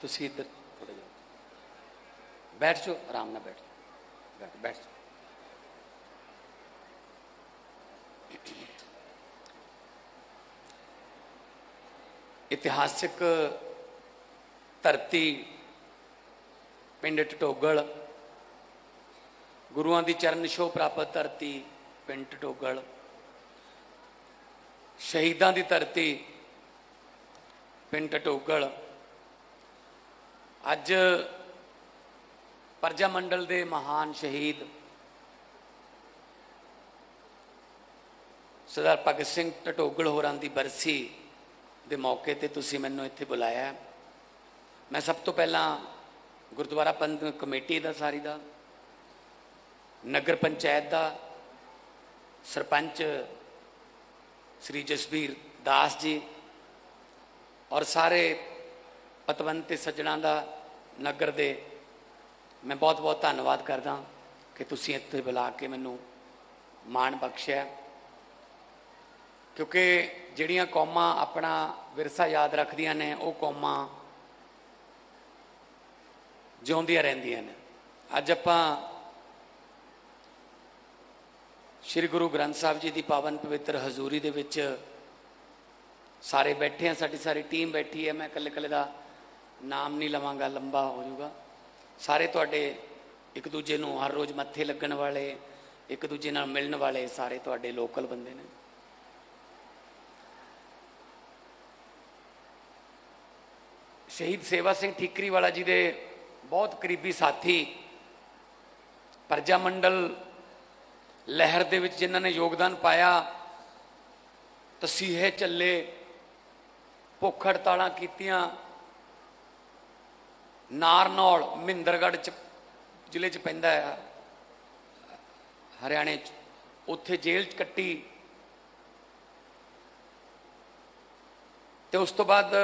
ਤੁਸੀਂ ਇੱਧਰ ਥੋੜਾ ਜਿਹਾ ਬੈਠ ਜਾਓ, ਆਰਾਮ ਨਾਲ ਬੈਠ ਜਾਓ। ਬੈਠ ਬੈਠ ਜਾਓ। ਇਤਿਹਾਸਿਕ ਧਰਤੀ ਪਿੰਡ ਟਟੋਗਲ, ਗੁਰੂਆਂ ਦੀ ਚਰਨ ਛੋਹ ਪ੍ਰਾਪਤ ਧਰਤੀ ਪਿੰਡ ਟਟੋਗਲ, ਸ਼ਹੀਦਾਂ ਦੀ ਧਰਤੀ ਪਿੰਡ ਟਟੋਗਲ। ਅੱਜ ਪਰਜਾ ਮੰਡਲ ਦੇ ਮਹਾਨ ਸ਼ਹੀਦ ਸਰਦਾਰ ਭਗਤ ਸਿੰਘ ਟਟੋਗਲ ਹੋਰਾਂ ਦੀ ਬਰਸੀ ਦੇ ਮੌਕੇ ਤੇ ਤੁਸੀਂ ਮੈਨੂੰ ਇੱਥੇ ਬੁਲਾਇਆ ਮੈਂ ਸਭ ਤੋਂ ਪਹਿਲਾਂ ਗੁਰਦੁਆਰਾ ਪ੍ਰਬੰਧਕ ਕਮੇਟੀ ਦਾ ਸਾਰੀ ਦਾ, ਨਗਰ ਪੰਚਾਇਤ ਦਾ, ਸਰਪੰਚ ਸ੍ਰੀ ਜਸਵੀਰ ਦਾਸ ਜੀ ਔਰ ਸਾਰੇ ਪਤਵੰਤ ਤੇ ਸੱਜਣਾ ਦਾ ਨਗਰ ਦੇ ਮੈਂ ਬਹੁਤ ਬਹੁਤ ਧੰਨਵਾਦ ਕਰਦਾ ਕਿ ਤੁਸੀਂ ਇੱਥੇ ਬੁਲਾ ਕੇ ਮੈਨੂੰ ਮਾਣ ਬਖਸ਼ਿਆ। ਕਿਉਂਕਿ ਜਿਹੜੀਆਂ ਕੌਮਾਂ ਆਪਣਾ ਵਿਰਸਾ ਯਾਦ ਰੱਖਦੀਆਂ ਨੇ, ਉਹ ਕੌਮਾਂ ਜਿਉਂਦੀਆਂ ਰਹਿੰਦੀਆਂ ਨੇ। ਅੱਜ ਆਪਾਂ ਸ੍ਰੀ ਗੁਰੂ ਗ੍ਰੰਥ ਸਾਹਿਬ ਜੀ ਦੀ ਪਾਵਨ ਪਵਿੱਤਰ ਹਜ਼ੂਰੀ ਦੇ ਵਿੱਚ ਸਾਰੇ ਬੈਠੇ ਆ ਸਾਡੀ ਸਾਰੀ ਟੀਮ ਬੈਠੀ ਹੈ। ਮੈਂ ਇਕੱਲੇ ਇਕੱਲੇ ਦਾ ਨਾਮ ਨਹੀਂ ਲਵਾਂਗਾ, ਲੰਬਾ ਹੋ ਜਾਊਗਾ। ਸਾਰੇ ਤੁਹਾਡੇ ਇੱਕ ਦੂਜੇ ਨੂੰ ਹਰ ਰੋਜ਼ ਮੱਥੇ ਲੱਗਣ ਵਾਲੇ, ਇੱਕ ਦੂਜੇ ਨਾਲ ਮਿਲਣ ਵਾਲੇ ਸਾਰੇ ਤੁਹਾਡੇ ਲੋਕਲ ਬੰਦੇ ਨੇ। ਸ਼ਹੀਦ ਸੇਵਾ ਸਿੰਘ ਠੀਕਰੀ ਵਾਲਾ ਜੀ ਦੇ ਬਹੁਤ ਕਰੀਬੀ ਸਾਥੀ ਪ੍ਰਜਾ ਮੰਡਲ ਲਹਿਰ ਦੇ ਵਿੱਚ ਜਿਨ੍ਹਾਂ ਨੇ ਯੋਗਦਾਨ ਪਾਇਆ, ਤਸੀਹੇ ਚੱਲੇ ਭੁੱਖ ਹੜਤਾਲਾਂ ਕੀਤੀਆਂ ਨਾਰਨੌਲ, ਮਹਿੰਦਰਗੜ੍ਹ ਚ ਜ਼ਿਲ੍ਹੇ ਚ ਪੈਂਦਾ ਹੈ ਹਰਿਆਣੇ ਚ। ਉੱਥੇ ਜੇਲ੍ਹ ਚ ਕੱਟੀ। ਤੇ ਉਸ ਤੋਂ ਬਾਅਦ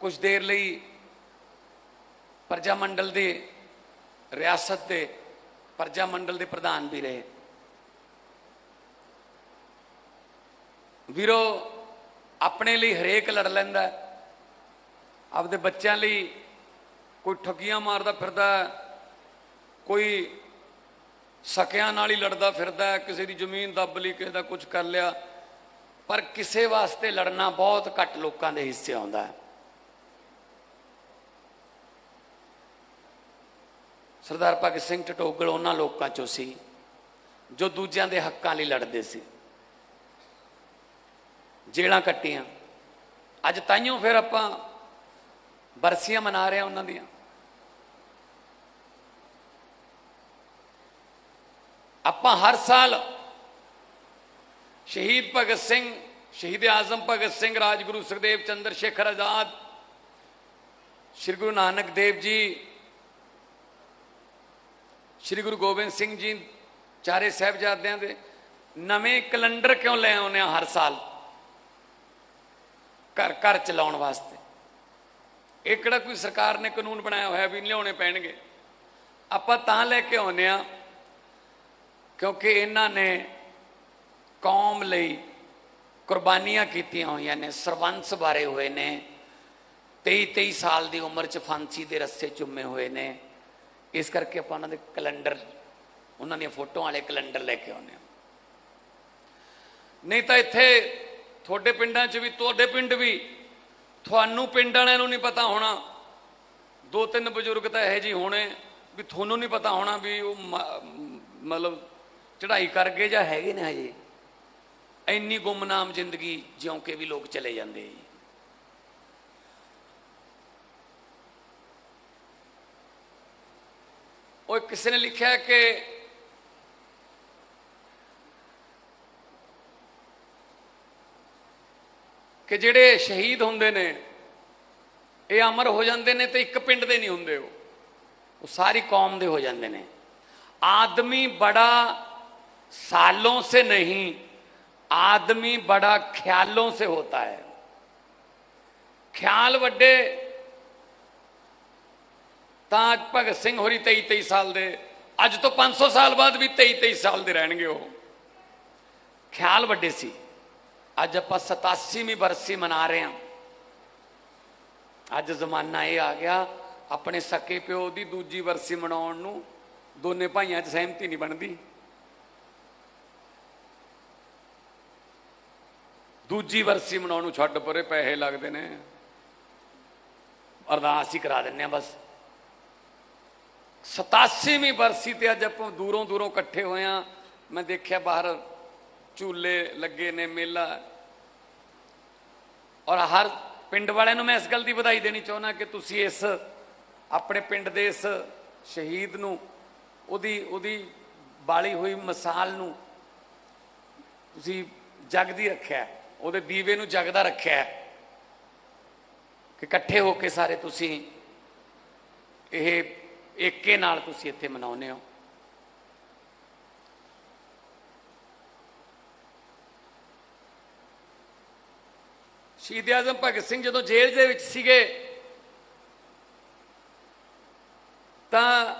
ਕੁਝ ਦੇਰ ਲਈ ਪ੍ਰਜਾ ਮੰਡਲ ਦੇ ਰਿਆਸਤ ਦੇ ਪਰਜਾ ਮੰਡਲ ਦੇ ਪ੍ਰਧਾਨ ਵੀ ਰਹੇ। ਵੀਰੋ, ਆਪਣੇ ਲਈ ਹਰੇਕ ਲੜ ਲੈਂਦਾ। ਆਪਦੇ ਬੱਚਿਆਂ ਲਈ ਕੋਈ ਠੱਗੀਆਂ ਮਾਰਦਾ ਫਿਰਦਾ ਕੋਈ ਸਕਿਆਂ ਨਾਲ ਹੀ ਲੜਦਾ ਫਿਰਦਾ ਕਿਸੇ ਦੀ ਜ਼ਮੀਨ ਦੱਬ ਲਈ, ਕਿਸੇ ਦਾ ਕੁਝ ਕਰ ਲਿਆ, ਪਰ ਕਿਸੇ ਵਾਸਤੇ ਲੜਨਾ ਬਹੁਤ ਘੱਟ ਲੋਕਾਂ ਦੇ ਹਿੱਸੇ ਆਉਂਦਾ ਹੈ। ਸਰਦਾਰ ਭਗਤ ਸਿੰਘ ਟਟੋਗਲ ਉਹਨਾਂ ਲੋਕਾਂ ਚੋਂ ਸੀ, ਜੋ ਦੂਜਿਆਂ ਦੇ ਹੱਕਾਂ ਲਈ ਲੜਦੇ ਸੀ। ਜੇਲਾਂ ਕੱਟੀਆਂ। ਅੱਜ ਤਾਈਓ ਫਿਰ ਆਪਾਂ ਬਰਸੀਆਂ ਮਨਾ ਰਿਹਾ ਉਹਨਾਂ ਦੀਆਂ। ਆਪਾਂ ਹਰ ਸਾਲ ਸ਼ਹੀਦ ਭਗਤ ਸਿੰਘ, ਸ਼ਹੀਦ ਆਜ਼ਮ ਭਗਤ ਸਿੰਘ, ਰਾਜਗੁਰੂ ਸੁਖਦੇਵ ਚੰਦਰ ਸ਼ੇਖਰ ਆਜ਼ਾਦ, ਸ੍ਰੀ ਗੁਰੂ ਨਾਨਕ ਦੇਵ ਜੀ, ਸ੍ਰੀ ਗੁਰੂ ਗੋਬਿੰਦ ਸਿੰਘ ਜੀ, ਚਾਰੇ ਸਾਹਿਬਜ਼ਾਦਿਆਂ ਦੇ ਨਵੇਂ ਕੈਲੰਡਰ ਕਿਉਂ ਲੈ ਆਉਂਦੇ ਆ ਹਰ ਸਾਲ? ਘਰ ਘਰ ਚਲਾਉਣ ਵਾਸਤੇ। ਇਹ ਕਿਹੜਾ ਕੋਈ ਸਰਕਾਰ ਨੇ ਕਾਨੂੰਨ ਬਣਾਇਆ ਹੋਇਆ ਵੀ ਲਿਆਉਣੇ ਪੈਣਗੇ? ਆਪਾਂ ਤਾਂ ਲੈ ਕੇ ਆਉਂਦੇ ਆ ਕਿਉਂਕਿ ਇਹਨਾਂ ਨੇ ਕੌਮ ਲਈ ਕੁਰਬਾਨੀਆਂ ਕੀਤੀਆਂ ਹੋਈਆਂ ਨੇ ਸਰਬੰਸ ਬਾਰੇ ਹੋਏ ਨੇ 23 23 ਸਾਲ ਦੀ ਉਮਰ 'ਚ ਫਾਂਸੀ ਦੇ ਰੱਸੇ ਚੁੰਮੇ ਹੋਏ ਨੇ। ਇਸ ਕਰਕੇ ਆਪਾਂ ਉਹਨਾਂ ਦੇ ਕੈਲੰਡਰ, ਉਹਨਾਂ ਦੀਆਂ ਫੋਟੋਆਂ ਵਾਲੇ ਕੈਲੰਡਰ ਲੈ ਕੇ ਆਉਂਦੇ ਆ ਨਹੀਂ ਤਾਂ ਇੱਥੇ ਤੁਹਾਡੇ ਪਿੰਡਾਂ 'ਚ ਵੀ, ਤੁਹਾਡੇ ਪਿੰਡ ਵੀ ਤੁਹਾਨੂੰ ਪਿੰਡ ਵਾਲਿਆਂ ਨੂੰ ਨਹੀਂ ਪਤਾ ਹੋਣਾ। ਦੋ ਤਿੰਨ ਬਜ਼ੁਰਗ ਤਾਂ ਇਹੋ ਜਿਹੇ ਹੋਣੇ, ਵੀ ਤੁਹਾਨੂੰ ਨਹੀਂ ਪਤਾ ਹੋਣਾ ਵੀ ਉਹ ਮ- ਮਤਲਬ ਚੜ੍ਹਾਈ ਕਰ ਗਏ ਜਾਂ ਹੈਗੇ ਨੇ ਹਜੇ। ਇੰਨੀ ਗੁੰਮਨਾਮ ਜ਼ਿੰਦਗੀ ਜਿਉਂ ਕੇ ਵੀ ਲੋਕ ਚਲੇ ਜਾਂਦੇ ਜੀ। ਉਹ ਕਿਸੇ ਨੇ ਲਿਖਿਆ ਕਿ ਕਿ ਜਿਹੜੇ ਸ਼ਹੀਦ ਹੁੰਦੇ ਨੇ, ਇਹ ਅਮਰ ਹੋ ਜਾਂਦੇ ਨੇ ਤੇ ਇੱਕ ਪਿੰਡ ਦੇ ਨਹੀਂ ਹੁੰਦੇ ਉਹ। ਉਹ ਸਾਰੀ ਕੌਮ ਦੇ ਹੋ ਜਾਂਦੇ ਨੇ। ਆਦਮੀ ਬੜਾ ਸਾਲੋਂ ਸੇ ਨਹੀਂ, ਆਦਮੀ ਬੜਾ ਖਿਆਲੋਂ ਸੇ ਹੋਤਾ ਹੈ। ਖਿਆਲ ਵੱਡੇ, ਤਾਂ ਭਗਤ ਸਿੰਘ ਹੋਰੀ 23 23 ਸਾਲ ਦੇ, ਅੱਜ ਤੋਂ 500 ਸਾਲ ਬਾਅਦ ਵੀ 23 23 ਸਾਲ ਦੇ ਰਹਿਣਗੇ ਉਹ। ਖਿਆਲ ਵੱਡੇ ਸੀ। ਅੱਜ ਆਪਾਂ 87ਵੀਂ ਬਰਸੀ ਮਨਾ ਰਹੇ ਹਾਂ। ਅੱਜ ਜ਼ਮਾਨਾ ਇਹ ਆ ਗਿਆ, ਆਪਣੇ ਸਕੇ ਪਿਓ ਦੀ ਦੂਜੀ ਵਰਸੀ ਮਨਾਉਣ ਨੂੰ ਦੋਨੇ ਭਾਈਆਂ 'ਚ ਸਹਿਮਤੀ ਨਹੀਂ ਬਣਦੀ। ਦੂਜੀ ਵਰਸੀ ਮਨਾਉਣ ਨੂੰ ਛੱਡ ਪਰੇ ਪੈਸੇ ਲੱਗਦੇ ਨੇ। ਅਰਦਾਸ ਹੀ ਕਰਾ ਦਿੰਨੇ ਆ ਬਸ। 87ਵੀਂ ਵਰਸੀ ਤੇ ਅੱਜ ਆਪਾਂ ਦੂਰੋਂ ਦੂਰੋਂ ਇਕੱਠੇ ਹੋਏ ਆ ਮੈਂ ਦੇਖਿਆ ਬਾਹਰ ਝੂਲੇ ਲੱਗੇ ਨੇ, ਮੇਲਾ ਔਰ ਹਰ ਪਿੰਡ ਵਾਲਿਆਂ ਨੂੰ ਮੈਂ ਇਸ ਗੱਲ ਦੀ ਵਧਾਈ ਦੇਣੀ ਚਾਹੁੰਦਾ ਕਿ ਤੁਸੀਂ ਇਸ ਆਪਣੇ ਪਿੰਡ ਦੇ ਇਸ ਸ਼ਹੀਦ ਨੂੰ, ਉਹਦੀ ਉਹਦੀ ਬਾਲੀ ਹੋਈ ਮਿਸਾਲ ਨੂੰ ਤੁਸੀਂ ਜਗਦੀ ਰੱਖਿਆ ਉਹਦੇ ਦੀਵੇ ਨੂੰ ਜਗਦਾ ਰੱਖਿਆ ਕਿ ਇਕੱਠੇ ਹੋ ਕੇ ਸਾਰੇ ਤੁਸੀਂ ਇਹ ਏਕੇ ਨਾਲ ਤੁਸੀਂ ਇੱਥੇ ਮਨਾਉਂਦੇ ਹੋ। ਸ਼ਹੀਦ ਆਜ਼ਮ ਭਗਤ ਸਿੰਘ ਜਦੋਂ ਜੇਲ੍ਹ ਦੇ ਵਿੱਚ ਸੀਗੇ, ਤਾਂ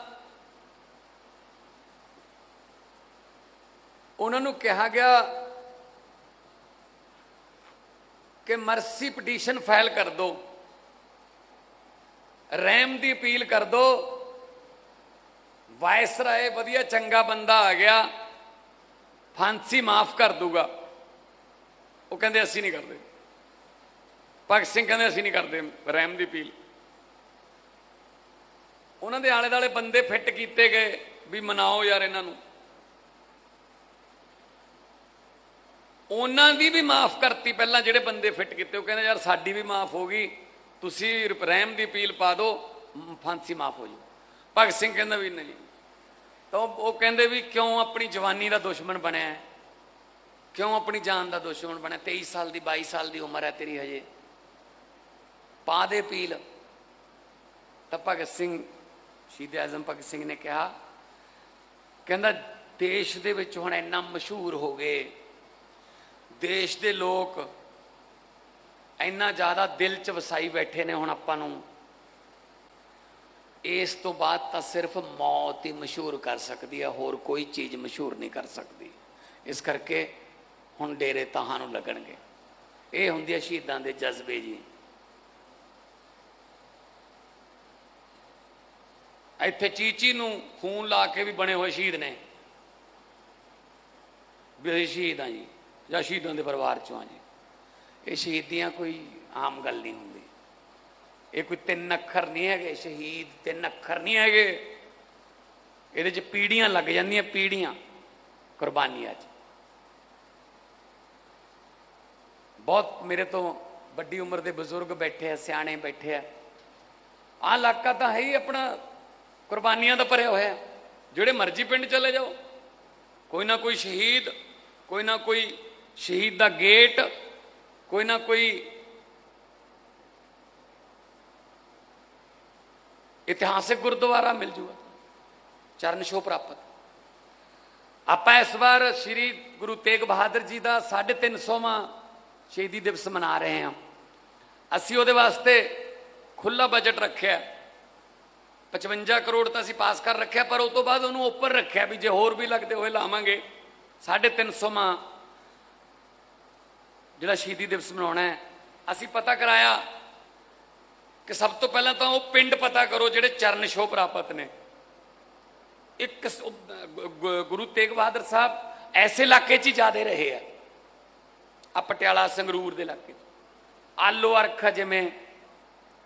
ਉਹਨਾਂ ਨੂੰ ਕਿਹਾ ਗਿਆ ਕਿ ਮਰਸੀ ਪਟੀਸ਼ਨ ਫਾਈਲ ਕਰ ਦਿਓ ਰਹਿਮ ਦੀ ਅਪੀਲ ਕਰ ਦਿਓ ਵਾਇਸਰਾਏ ਵਧੀਆ ਚੰਗਾ ਬੰਦਾ ਆ ਗਿਆ, ਫਾਂਸੀ ਮਾਫ ਕਰ ਦੂਗਾ। ਉਹ ਕਹਿੰਦੇ, ਅਸੀਂ ਨਹੀਂ ਕਰਦੇ। ਭਗਤ ਸਿੰਘ ਕਹਿੰਦੇ ਅਸੀਂ ਨਹੀਂ ਕਰਦੇ, ਰਹਿਮ ਦੀ ਅਪੀਲ। ਉਹਨਾਂ ਦੇ ਆਲੇ ਦਾਲੇ ਬੰਦੇ ਫਿੱਟ ਕੀਤੇ ਗਏ ਵੀ ਮਨਾਓ ਯਾਰ ਇਹਨਾਂ ਨੂੰ। ਉਹਨਾਂ ਦੀ ਵੀ ਮਾਫ ਕਰਤੀ ਪਹਿਲਾਂ ਜਿਹੜੇ ਬੰਦੇ ਫਿੱਟ ਕੀਤੇ, ਉਹ ਕਹਿੰਦੇ, ਯਾਰ ਸਾਡੀ ਵੀ ਮਾਫ ਹੋ ਗਈ, ਤੁਸੀਂ ਰਹਿਮ ਦੀ ਅਪੀਲ ਪਾ ਦਿਓ ਫਾਂਸੀ ਮਾਫ ਹੋ ਜੂ ਭਗਤ ਸਿੰਘ ਕਹਿੰਦਾ ਵੀ ਨਹੀਂ। ਤਾਂ ਉਹ ਕਹਿੰਦੇ ਵੀ ਕਿਉਂ ਆਪਣੀ ਜਵਾਨੀ ਦਾ ਦੁਸ਼ਮਣ ਬਣਿਆ ਕਿਉਂ ਆਪਣੀ ਜਾਨ ਦਾ ਦੁਸ਼ਮਣ ਬਣਿਆ? 23 ਸਾਲ ਦੀ 22 ਸਾਲ ਦੀ ਉਮਰ ਹੈ ਤੇਰੀ ਹਜੇ। ਪਾ ਦੇ ਅਪੀਲ। ਤਾਂ ਭਗਤ ਸਿੰਘ, ਸ਼ਹੀਦ ਆਜ਼ਮ ਭਗਤ ਸਿੰਘ ਨੇ ਕਿਹਾ, ਕਹਿੰਦਾ, ਦੇਸ਼ ਦੇ ਵਿੱਚ ਹੁਣ ਇੰਨਾ ਮਸ਼ਹੂਰ ਹੋ ਗਏ, ਦੇਸ਼ ਦੇ ਲੋਕ ਇੰਨਾ ਜ਼ਿਆਦਾ ਦਿਲ 'ਚ ਵਸਾਈ ਬੈਠੇ ਨੇ ਹੁਣ ਆਪਾਂ ਨੂੰ। ਇਸ ਤੋਂ ਬਾਅਦ ਤਾਂ ਸਿਰਫ ਮੌਤ ਹੀ ਮਸ਼ਹੂਰ ਕਰ ਸਕਦੀ ਹੈ ਹੋਰ ਕੋਈ ਚੀਜ਼ ਮਸ਼ਹੂਰ ਨਹੀਂ ਕਰ ਸਕਦੀ। ਇਸ ਕਰਕੇ ਹੁਣ ਡੇਰੇ ਤਾਹਾਂ ਨੂੰ ਲੱਗਣਗੇ। ਇਹ ਹੁੰਦੀ ਹੈ ਸ਼ਹੀਦਾਂ ਦੇ ਜਜ਼ਬੇ ਜੀ। ਇੱਥੇ ਚੀਚੀ ਨੂੰ ਖੂਨ ਲਾ ਕੇ ਵੀ ਬਣੇ ਹੋਏ ਸ਼ਹੀਦ ਨੇ। ਵੀ ਸ਼ਹੀਦ ਹਾਂ ਜੀ, ਜਾਂ ਸ਼ਹੀਦਾਂ ਦੇ ਪਰਿਵਾਰ ਚੋਂ ਆ ਜੀ। ਇਹ ਸ਼ਹੀਦੀਆਂ ਕੋਈ ਆਮ ਗੱਲ ਨਹੀਂ ਹੁੰਦੀ। ਇਹ ਕੋਈ ਤਿੰਨ ਅੱਖਰ ਨਹੀਂ ਹੈਗੇ, ਸ਼ਹੀਦ ਤਿੰਨ ਅੱਖਰ ਨਹੀਂ ਹੈਗੇ। ਇਹਦੇ 'ਚ ਪੀੜੀਆਂ ਲੱਗ ਜਾਂਦੀਆਂ, ਪੀੜੀਆਂ, ਕੁਰਬਾਨੀਆਂ 'ਚ। ਬਹੁਤ ਮੇਰੇ ਤੋਂ ਵੱਡੀ ਉਮਰ ਦੇ ਬਜ਼ੁਰਗ ਬੈਠੇ ਆ, ਸਿਆਣੇ ਬੈਠੇ ਆ। ਆਹ ਇਲਾਕਾ ਤਾਂ ਹੈ ਹੀ ਆਪਣਾ ਕੁਰਬਾਨੀਆਂ ਦਾ ਭਰਿਆ ਹੋਇਆ ਜਿਹੜੇ ਮਰਜ਼ੀ ਪਿੰਡ ਚਲੇ ਜਾਓ। ਕੋਈ ਨਾ ਕੋਈ ਸ਼ਹੀਦ, ਕੋਈ ਨਾ ਕੋਈ ਸ਼ਹੀਦ ਦਾ ਗੇਟ, ਕੋਈ ਨਾ ਕੋਈ ਇਤਿਹਾਸਿਕ ਗੁਰਦੁਆਰਾ ਮਿਲ ਜੂਗਾ। ਚਰਨ ਛੋਹ ਪ੍ਰਾਪਤ। ਆਪਾਂ ਇਸ ਵਾਰ ਸ੍ਰੀ ਗੁਰੂ ਤੇਗ ਬਹਾਦਰ ਜੀ ਦਾ 350ਵਾਂ ਸ਼ਹੀਦੀ ਦਿਵਸ ਮਨਾ ਰਹੇ ਹਾਂ। ਅਸੀਂ ਉਹਦੇ ਵਾਸਤੇ ਖੁੱਲਾ ਬਜਟ ਰੱਖਿਆ 55 ਕਰੋੜ ਤਾਂ ਅਸੀਂ ਪਾਸ ਕਰ ਰੱਖਿਆ, ਪਰ ਉਸ ਤੋਂ ਬਾਅਦ ਉਹਨੂੰ ਉੱਪਰ ਰੱਖਿਆ ਵੀ ਜੇ ਹੋਰ ਵੀ ਲੱਗਦੇ ਹੋਏ ਲਾਵਾਂਗੇ। 350ਵਾਂ ਜਿਹੜਾ ਸ਼ਹੀਦੀ ਦਿਵਸ ਮਨਾਉਣਾ ਹੈ, ਅਸੀਂ ਪਤਾ ਕਰਾਇਆ ਕਿ ਸਭ ਤੋਂ ਪਹਿਲਾਂ ਤਾਂ ਉਹ ਪਿੰਡ ਪਤਾ ਕਰੋ ਜਿਹੜੇ ਚਰਨ ਛੋਹ ਪ੍ਰਾਪਤ ਨੇ। ਇੱਕ ਗੁਰੂ ਤੇਗ ਬਹਾਦਰ ਸਾਹਿਬ ਐਸੇ ਇਲਾਕੇ 'ਚ ਹੀ ਜਾਦੇ ਰਹੇ ਆ। ਆ ਪਟਿਆਲਾ ਸੰਗਰੂਰ ਦੇ ਇਲਾਕੇ 'ਚ। ਆਲੋ ਅਰਖ ਜਿਵੇਂ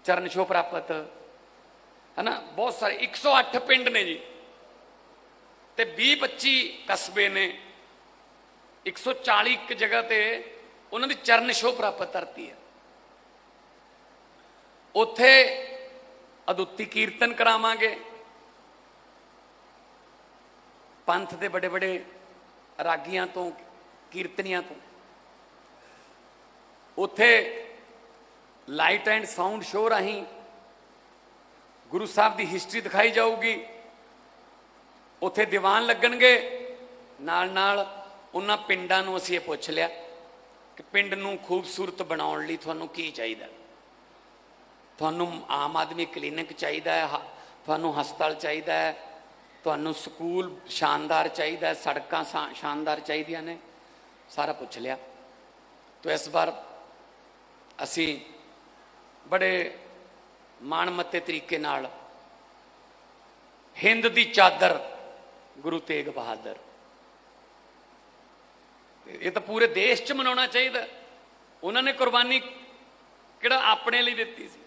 ਚਰਨ ਛੋਹ ਪ੍ਰਾਪਤ ਹਨਾ? ਬਹੁਤ ਸਾਰੇ 108 ਪਿੰਡ ਨੇ ਜੀ। ਤੇ 20 25 ਕਸਬੇ ਨੇ। 140 ਇੱਕ ਜਗ੍ਹਾ ਤੇ ਉਹਨਾਂ ਦੀ ਚਰਨ ਛੋਹ ਪ੍ਰਾਪਤ ਧਰਤੀ ਹੈ। ਉੱਥੇ ਅਦੁੱਤੀ ਕੀਰਤਨ ਕਰਾਵਾਂਗੇ। ਪੰਥ ਦੇ ਬੜੇ ਬੜੇ ਰਾਗੀਆਂ ਤੋਂ, ਕੀਰਤਨੀਆਂ ਤੋਂ। ਉੱਥੇ ਲਾਈਟ ਐਂਡ ਸਾਊਂਡ ਸ਼ੋਅ ਰਾਹੀਂ ਗੁਰੂ ਸਾਹਿਬ ਦੀ ਹਿਸਟਰੀ ਦਿਖਾਈ ਜਾਊਗੀ। ਉੱਥੇ ਦੀਵਾਨ ਲੱਗਣਗੇ। ਨਾਲ ਨਾਲ ਉਹਨਾਂ ਪਿੰਡਾਂ ਨੂੰ ਅਸੀਂ ਇਹ ਪੁੱਛ ਲਿਆ ਕਿ ਪਿੰਡ ਨੂੰ ਖੂਬਸੂਰਤ ਬਣਾਉਣ ਲਈ ਤੁਹਾਨੂੰ ਕੀ ਚਾਹੀਦਾ? ਤੁਹਾਨੂੰ ਆਮ ਆਦਮੀ ਕਲੀਨਿਕ ਚਾਹੀਦਾ ਹੈ, ਹ- ਤੁਹਾਨੂੰ ਹਸਪਤਾਲ ਚਾਹੀਦਾ ਹੈ, ਤੁਹਾਨੂੰ ਸਕੂਲ ਸ਼ਾਨਦਾਰ ਚਾਹੀਦਾ ਹੈ, ਸੜਕਾਂ ਸ਼ਾ- ਸ਼ਾਨਦਾਰ ਚਾਹੀਦੀਆਂ ਨੇ, ਸਾਰਾ ਪੁੱਛ ਲਿਆ। ਤੋ ਇਸ ਵਾਰ ਅਸੀਂ ਬੜੇ ਮਾਣਮੱਤੇ ਤਰੀਕੇ ਨਾਲ ਹਿੰਦ ਦੀ ਚਾਦਰ ਗੁਰੂ ਤੇਗ ਬਹਾਦਰ। ਇਹ ਤਾਂ ਪੂਰੇ ਦੇਸ਼ 'ਚ ਮਨਾਉਣਾ ਚਾਹੀਦਾ। ਉਹਨਾਂ ਨੇ ਕੁਰਬਾਨੀ ਕਿਹੜਾ ਆਪਣੇ ਲਈ ਦਿੱਤੀ ਸੀ?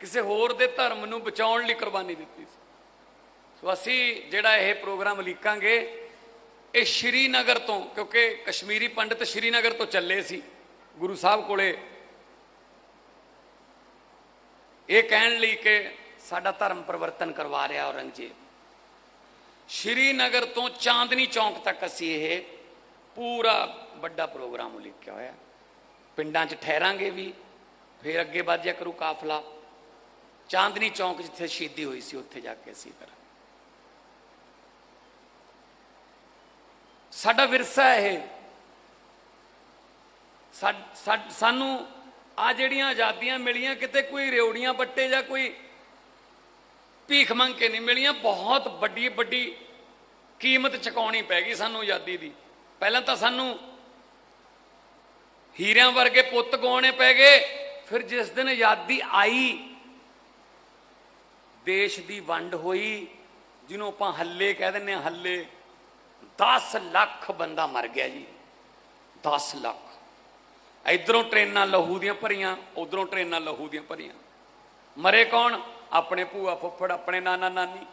ਕਿਸੇ ਹੋਰ ਦੇ ਧਰਮ ਨੂੰ ਬਚਾਉਣ ਲਈ ਕੁਰਬਾਨੀ ਦਿੱਤੀ ਸੀ। ਸੋ ਅਸੀਂ ਜਿਹੜਾ ਇਹ ਪ੍ਰੋਗਰਾਮ ਲਿਖਾਂਗੇ ਇਹ ਸ਼੍ਰੀਨਗਰ ਤੋਂ, ਕਿਉਂਕਿ ਕਸ਼ਮੀਰੀ ਪੰਡਤ ਸ਼੍ਰੀਨਗਰ ਤੋਂ ਚੱਲੇ ਸੀ, ਗੁਰੂ ਸਾਹਿਬ ਕੋਲੇ ਇਹ ਕਹਿਣ ਲਈ ਕਿ ਸਾਡਾ ਧਰਮ ਪਰਿਵਰਤਨ ਕਰਵਾ ਰਿਹਾ ਔਰੰਗਜ਼ੇਬ। ਸ਼੍ਰੀਨਗਰ ਤੋਂ ਚਾਂਦਨੀ ਚੌਂਕ ਤੱਕ ਅਸੀਂ ਇਹ ਪੂਰਾ ਵੱਡਾ ਪ੍ਰੋਗਰਾਮ ਲਿਖਿਆ ਹੋਇਆ। ਪਿੰਡਾਂ 'ਚ ਠਹਿਰਾਂਗੇ ਵੀ, ਫਿਰ ਅੱਗੇ ਵੱਧ ਜਾ ਕਰੂ ਕਾਫਲਾ। ਚਾਂਦਨੀ ਚੌਂਕ ਜਿੱਥੇ ਸ਼ਹੀਦੀ ਹੋਈ ਸੀ, ਉੱਥੇ ਜਾ ਕੇ ਅਸੀਂ ਕਰਾਂ ਸਾਡਾ ਵਿਰਸਾ ਇਹ। ਸਾ- ਸਾਨੂੰ ਆ ਜਿਹੜੀਆਂ ਆਜ਼ਾਦੀਆਂ ਮਿਲੀਆਂ, ਕਿਤੇ ਕੋਈ ਰਿਉੜੀਆਂ ਪੱਟੇ ਜਾਂ ਕੋਈ ਭੀਖ ਮੰਗ ਕੇ ਨਹੀਂ ਮਿਲੀਆਂ, ਬਹੁਤ ਵੱਡੀ ਵੱਡੀ ਕੀਮਤ ਚੁਕਾਉਣੀ ਪੈ ਗਈ ਸਾਨੂੰ ਆਜ਼ਾਦੀ ਦੀ। ਪਹਿਲਾਂ ਤਾਂ ਸਾਨੂੰ ਹੀਰਿਆਂ ਵਰਗੇ ਪੁੱਤ ਗਵਾਉਣੇ ਪੈ ਗਏ, ਫਿਰ ਜਿਸ ਦਿਨ ਆਜ਼ਾਦੀ ਆਈ, ਦੇਸ਼ ਦੀ ਵੰਡ ਹੋਈ, ਜਿਹਨੂੰ ਆਪਾਂ ਹੱਲੇ ਕਹਿ ਦਿੰਦੇ ਹਾਂ, ਹੱਲੇ 10 ਲੱਖ ਬੰਦਾ ਮਰ ਗਿਆ ਜੀ 10 ਲੱਖ। ਇਧਰੋਂ ਟ੍ਰੇਨਾਂ ਲਹੂ ਦੀਆਂ ਭਰੀਆਂ, ਉਧਰੋਂ ਟ੍ਰੇਨਾਂ ਲਹੂ ਦੀਆਂ ਭਰੀਆਂ। ਮਰੇ ਕੌਣ? ਆਪਣੇ ਭੂਆ ਫੁੱਫੜ, ਆਪਣੇ ਨਾਨਾ ਨਾਨੀ।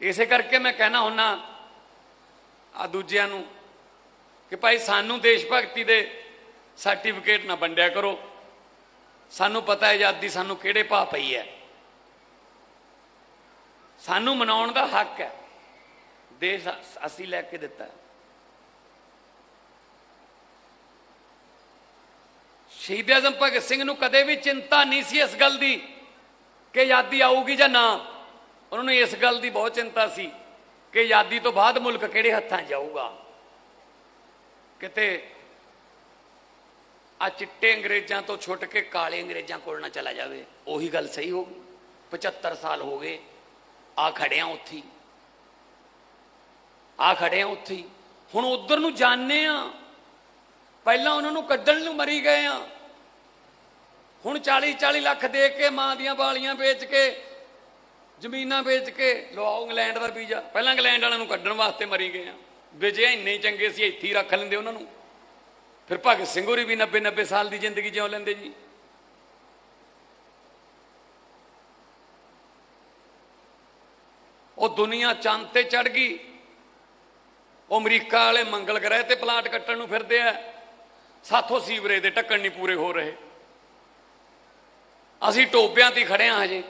ਇਸੇ ਕਰਕੇ ਮੈਂ ਕਹਿਣਾ ਹੁੰਨਾ ਆ ਦੂਜਿਆਂ ਨੂੰ ਕਿ ਭਾਈ ਸਾਨੂੰ ਦੇਸ਼ ਭਗਤੀ ਦੇ ਸਰਟੀਫਿਕੇਟ ਨਾ ਵੰਡਿਆ ਕਰੋ। ਸਾਨੂੰ ਪਤਾ ਹੈ ਆਜ਼ਾਦੀ ਸਾਨੂੰ ਕਿਹੜੇ ਭਾਅ ਪਈ ਹੈ। ਸਾਨੂੰ ਮਨਾਉਣ ਦਾ ਹੱਕ ਹੈ। ਦੇਸ਼ ਅਸੀਂ ਲੈ ਕੇ ਦਿੱਤਾ। ਸ਼ਹੀਦ ਆਜ਼ਮ ਭਗਤ ਸਿੰਘ ਨੂੰ ਕਦੇ ਵੀ ਚਿੰਤਾ ਨਹੀਂ ਸੀ ਇਸ ਗੱਲ ਦੀ ਕਿ ਆਜ਼ਾਦੀ ਆਊਗੀ ਜਾਂ ਨਾ। ਉਹਨਾਂ ਨੂੰ ਇਸ ਗੱਲ ਦੀ ਬਹੁਤ ਚਿੰਤਾ ਸੀ ਕਿ ਆਜ਼ਾਦੀ ਤੋਂ ਬਾਅਦ ਮੁਲਕ ਕਿਹੜੇ ਹੱਥਾਂ ਜਾਊਗਾ। ਕਿਤੇ ਆ ਚਿੱਟੇ ਅੰਗਰੇਜ਼ਾਂ ਤੋਂ ਛੁੱਟ ਕੇ ਕਾਲੇ ਅੰਗਰੇਜ਼ਾਂ ਕੋਲ ਨਾ ਚਲਾ ਜਾਵੇ, ਉਹੀ ਗੱਲ ਸਹੀ ਹੋ ਗਈ। 75 ਸਾਲ ਹੋ ਗਏ, ਆ ਖੜਿਆ ਉੱਥੇ ਹੀ। ਆ ਖੜੇ ਆ ਉੱਥੇ ਹੀ। ਹੁਣ ਉਧਰ ਨੂੰ ਜਾਣੇ ਆ। ਪਹਿਲਾਂ ਉਹਨਾਂ ਨੂੰ ਕੱਢਣ ਨੂੰ ਮਰੀ ਗਏ ਆ। ਹੁਣ 40 40 ਲੱਖ ਦੇ ਕੇ ਮਾਂ ਦੀਆਂ ਬਾਲੀਆਂ ਵੇਚ ਕੇ, ਜ਼ਮੀਨਾਂ ਵੇਚ ਕੇ ਲਵਾਓ ਇੰਗਲੈਂਡ ਦਾ ਵੀਜ਼ਾ। ਪਹਿਲਾਂ ਇੰਗਲੈਂਡ ਵਾਲਿਆਂ ਨੂੰ ਕੱਢਣ ਵਾਸਤੇ ਮਰੀ ਗਏ ਆ। ਵਿਜੇ ਇੰਨੇ ਚੰਗੇ ਸੀ, ਇੱਥੇ ਹੀ ਰੱਖ ਲੈਂਦੇ ਉਹਨਾਂ ਨੂੰ। ਫਿਰ ਭਗਤ ਸਿੰਘ ਹੋਰੀ ਵੀ 90 90 ਸਾਲ ਦੀ ਜ਼ਿੰਦਗੀ ਜਿਉ ਲੈਂਦੇ ਜੀ। ਉਹ ਦੁਨੀਆ ਚੰਦ ਤੇ ਚੜ ਗਈ। ਉਹ ਅਮਰੀਕਾ ਵਾਲੇ ਮੰਗਲ ਗ੍ਰਹਿ ਤੇ ਪਲਾਂਟ ਕੱਟਣ ਨੂੰ ਫਿਰਦੇ ਆ। ਸਾਥੋਂ ਸੀਵਰੇਜ ਦੇ ਢੱਕਣ ਨਹੀਂ ਪੂਰੇ ਹੋ ਰਹੇ। ਅਸੀਂ ਟੋਬਿਆਂ ਤੇ ਹੀ ਖੜੇ ਆ ਹਜੇ।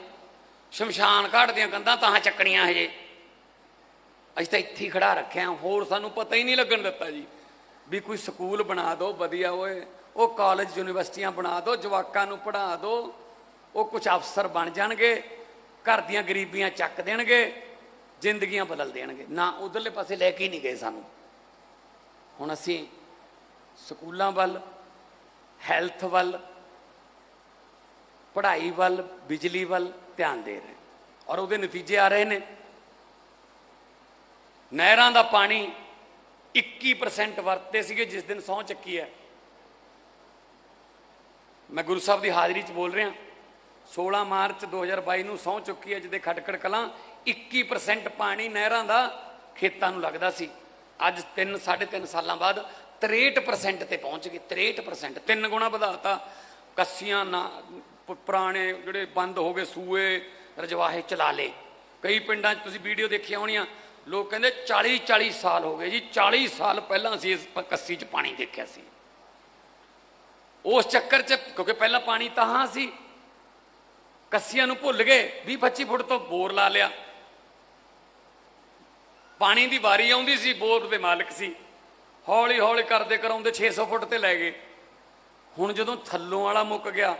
ਸ਼ਮਸ਼ਾਨ ਘਾਟ ਦੀਆਂ ਕੰਧਾਂ ਤਾਂ ਚੱਕਣੀਆਂ ਹਜੇ। ਅਸੀਂ ਤਾਂ ਇੱਥੇ ਹੀ ਖੜਾ ਰੱਖਿਆ ਹੋਰ ਸਾਨੂੰ ਪਤਾ ਹੀ ਨਹੀਂ ਲੱਗਣ ਦਿੱਤਾ ਜੀ। ਵੀ ਕੋਈ ਸਕੂਲ ਬਣਾ ਦਿਓ ਵਧੀਆ ਓਏ। ਉਹ ਕਾਲਜ ਯੂਨੀਵਰਸਿਟੀਆਂ ਬਣਾ ਦਿਓ ਜਵਾਕਾਂ ਨੂੰ ਪੜ੍ਹਾ ਦਿਓ ਉਹ ਕੁਝ ਅਫਸਰ ਬਣ ਜਾਣਗੇ, ਘਰ ਦੀਆਂ ਗਰੀਬੀਆਂ ਚੱਕ ਦੇਣਗੇ, ਜ਼ਿੰਦਗੀਆਂ ਬਦਲ ਦੇਣਗੇ। ਨਾ ਉਧਰਲੇ ਪਾਸੇ ਲੈ ਕੇ ਹੀ ਨਹੀਂ ਗਏ ਸਾਨੂੰ। ਹੁਣ ਅਸੀਂ ਸਕੂਲਾਂ ਵੱਲ, ਹੈਲਥ ਵੱਲ ਪੜ੍ਹਾਈ ਵੱਲ, ਬਿਜਲੀ ਵੱਲ ਧਿਆਨ ਦੇ ਰਹੇ। ਔਰ ਉਹਦੇ ਨਤੀਜੇ ਆ ਰਹੇ ਨੇ। ਨਹਿਰਾਂ ਦਾ ਪਾਣੀ 21% ਵਰਤੇ ਸੀਗੇ, ਜਿਸ ਦਿਨ ਸਹੁੰ ਚੱਕੀ ਹੈ। ਮੈਂ ਗੁਰੂ ਸਾਹਿਬ ਦੀ ਹਾਜ਼ਰੀ 'ਚ ਬੋਲ ਰਿਹਾ 16 ਮਾਰਚ 2022 ਨੂੰ ਸਹੁੰ ਚੁੱਕੀ ਹੈ, ਜਿਹਦੇ ਖਟਕੜ ਕਲਾਂ 21% ਪਾਣੀ ਨਹਿਰਾਂ ਦਾ ਖੇਤਾਂ ਨੂੰ ਲੱਗਦਾ ਸੀ। ਅੱਜ 3 3.5 ਸਾਲਾਂ ਬਾਅਦ 63% ਤੇ ਪਹੁੰਚ ਗਈ 63% ਤਿੰਨ ਗੁਣਾ ਵਧਾਤਾ ਕੱਸੀਆਂ ਨਾ ਪੁਰਾਣੇ ਜਿਹੜੇ ਬੰਦ ਹੋ ਗਏ ਸੂਏ, ਰਜਵਾਹੇ ਚਲਾ ਲਏ। ਕਈ ਪਿੰਡਾਂ 'ਚ ਤੁਸੀਂ ਵੀਡੀਓ ਦੇਖੀਆਂ ਹੋਣੀਆਂ, ਲੋਕ ਕਹਿੰਦੇ 40 40 ਸਾਲ ਹੋ ਗਏ ਜੀ। 40 ਸਾਲ ਪਹਿਲਾਂ ਅਸੀਂ ਇਸ ਕੱਸੀ 'ਚ ਪਾਣੀ ਦੇਖਿਆ ਸੀ। ਉਸ ਚੱਕਰ 'ਚ ਕਿਉਂਕਿ ਪਹਿਲਾਂ ਪਾਣੀ ਤਾਂ ਸੀ, ਕੱਸੀਆਂ ਨੂੰ ਭੁੱਲ ਗਏ 20 25 ਫੁੱਟ ਤੋਂ ਬੋਰ ਲਾ ਲਿਆ। ਪਾਣੀ ਦੀ ਵਾਰੀ ਆਉਂਦੀ ਸੀ, ਬੋਰ ਦੇ ਮਾਲਕ ਸੀ। ਹੌਲੀ ਹੌਲੀ ਕਰਦੇ ਕਰਾਉਂਦੇ 600 ਫੁੱਟ ਤੇ ਲੈ ਗਏ। ਹੁਣ ਜਦੋਂ ਥੱਲੋਂ ਵਾਲਾ ਮੁੱਕ ਗਿਆ